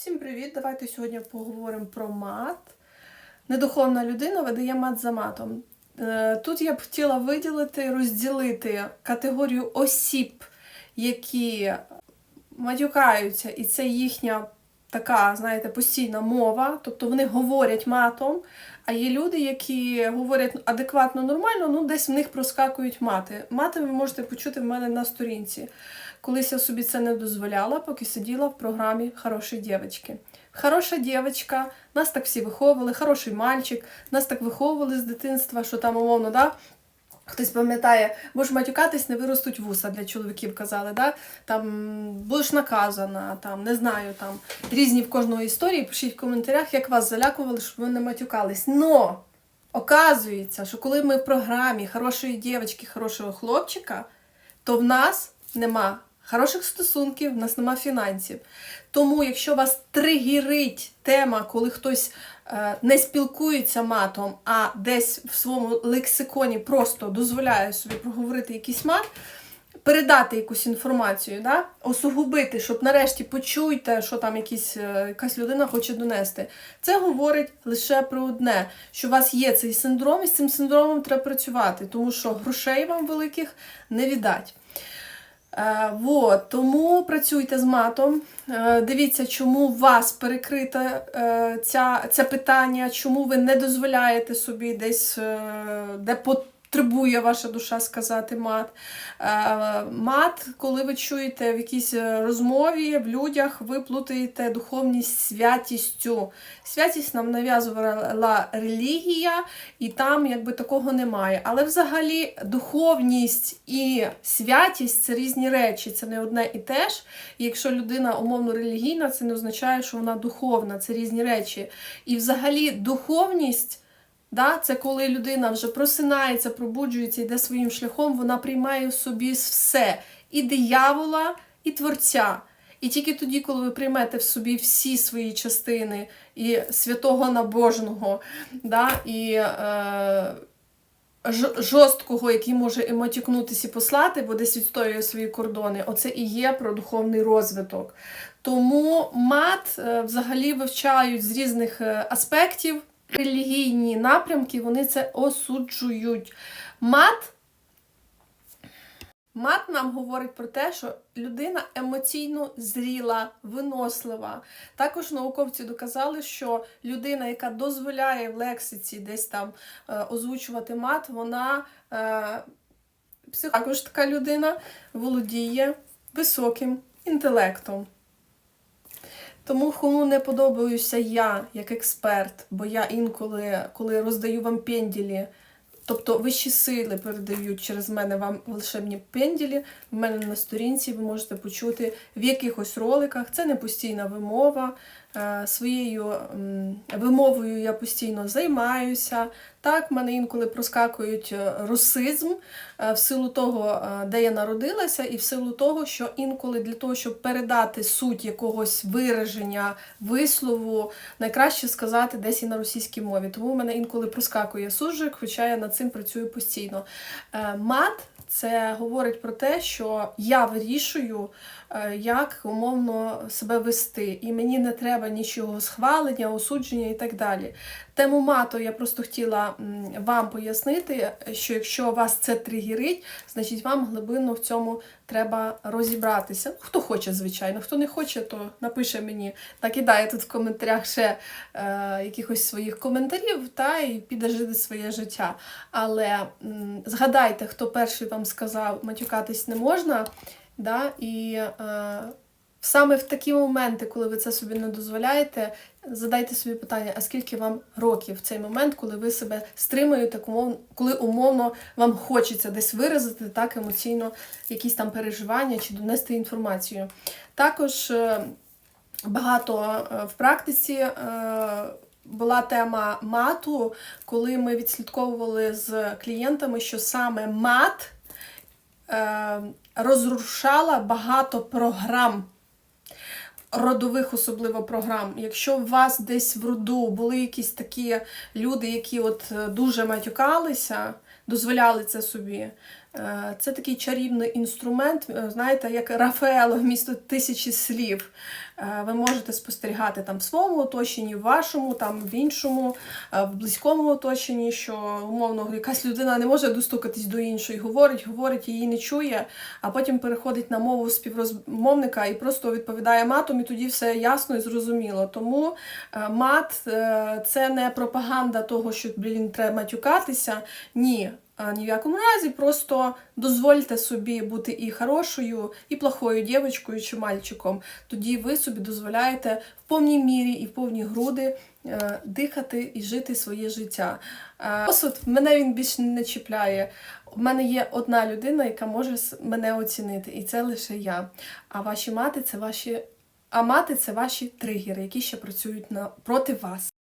Всім привіт! Давайте сьогодні поговоримо про мат. Недуховна людина видає мат за матом. Е, Тут я б хотіла виділити, розділити категорію осіб, які матюкаються, і це їхня така, знаєте, постійна мова, тобто вони говорять матом. А є люди, які говорять адекватно, нормально, ну десь в них проскакують мати. Мати ви можете почути в мене на сторінці. Колись я собі це не дозволяла, поки сиділа в програмі Хороші дівчатки. Хороша дівчинка, нас так всі виховували, хороший мальчик, нас так виховували з дитинства, що там умовно, да? Хтось пам'ятає, будеш матюкатись, не виростуть вуса для чоловіків казали, да? там будеш наказана, там не знаю, там різні в кожного історії. Пишіть в коментарях, як вас залякували, щоб ви не матюкались. Но оказується, що коли ми в програмі хорошої дівчинки, хорошого хлопчика, то в нас нема хороших стосунків, в нас нема фінансів. Тому, якщо вас тригерить тема, коли хтось е, не спілкується матом, а десь в своєму лексиконі просто дозволяє собі проговорити якийсь мат, передати якусь інформацію, да? осугубити, щоб нарешті почуйте, що там якісь, е, якась людина хоче донести. Це говорить лише про одне, що у вас є цей синдром, і з цим синдромом треба працювати, тому що грошей вам великих не віддать. Е, вот, тому працюйте з матом. Е, дивіться, чому вас перекрите е, ця, це питання, чому ви не дозволяєте собі десь, де де потребує ваша душа сказати мат. Е, мат, коли ви чуєте в якійсь е, розмові, в людях, ви плутаєте духовність святістю. Святість нам нав'язувала релігія, і там якби такого немає. Але взагалі духовність і святість це різні речі, це не одне і те ж. Якщо людина умовно релігійна, це не означає, що вона духовна, це різні речі. І взагалі духовність. Да, це коли людина вже просинається, пробуджується, йде своїм шляхом, вона приймає в собі все і диявола, і творця. І тільки тоді, коли ви приймете в собі всі свої частини і святого набожного, да, і е, жорсткого, який може і матюкнутися і послати, бо десь відстоює свої кордони, оце і є про духовний розвиток. Тому мат е, взагалі вивчають з різних е, аспектів. Релігійні напрямки вони це осуджують. Мат Мат нам говорить про те, що людина емоційно зріла, винослива. Також науковці доказали, що людина, яка дозволяє в лексиці десь там е, озвучувати мат, вона е, також така людина володіє високим інтелектом. Тому кому не подобаюся я як експерт, бо я інколи, коли роздаю вам пенділі, тобто вищі сили передають через мене вам волшебні пенділі, в мене на сторінці ви можете почути в якихось роликах. Це не постійна вимова. Е, Своєю вимовою я постійно займаюся. Так, в мене інколи проскакують е, русизм е, в силу того, де я народилася, і в силу того, що інколи для того, щоб передати суть якогось вираження, вислову, найкраще сказати десь і на російській мові. Тому в мене інколи проскакує суржик, хоча я над цим працюю постійно. Е, Мат це говорить про те, що я вирішую, е, як умовно себе вести, і мені не треба нічого схвалення, осудження і так далі. Тему мату я просто хотіла вам пояснити, що якщо вас це тригерить, значить вам глибинно в цьому треба розібратися. Ну, Хто хоче, звичайно, хто не хоче, то напише мені, накидає тут в коментарях ще е, якихось своїх коментарів та і піде жити своє життя. Але м, згадайте, хто перший вам сказав, матюкатись не можна. Да? І е, саме в такі моменти, коли ви це собі не дозволяєте, задайте собі питання, а скільки вам років в цей момент, коли ви себе стримуєте, коли умовно вам хочеться десь виразити так емоційно якісь там переживання чи донести інформацію. Також е, багато е, в практиці. е, Була тема мату, коли ми відслідковували з клієнтами, що саме мат е, розрушала багато програм, родових особливо програм. Якщо у вас десь в роду були якісь такі люди, які от е, дуже матюкалися, дозволяли це собі, Це такий чарівний інструмент, е, знаєте, як Рафаело вмісто тисячі слів. Е, Ви можете спостерігати там в своєму оточенні, в вашому, там в іншому, е, в близькому оточенні, що умовно якась людина не може достукатись до іншої, говорить, говорить, її не чує, а потім переходить на мову співрозмовника і просто відповідає матом, і тоді все ясно і зрозуміло. Тому е, мат е, це не пропаганда того, що блін, треба матюкатися. Ні. А, Ні в якому разі, просто дозвольте собі бути і хорошою, і плохою дівчинкою чи мальчиком. Тоді ви собі дозволяєте в повній мірі і в повні груди е, дихати і жити своє життя. Е, Осуд мене він більше не чіпляє. У мене є одна людина, яка може мене оцінити, і це лише я. А ваші мати це ваші. А мати це ваші тригери, які ще працюють на проти вас.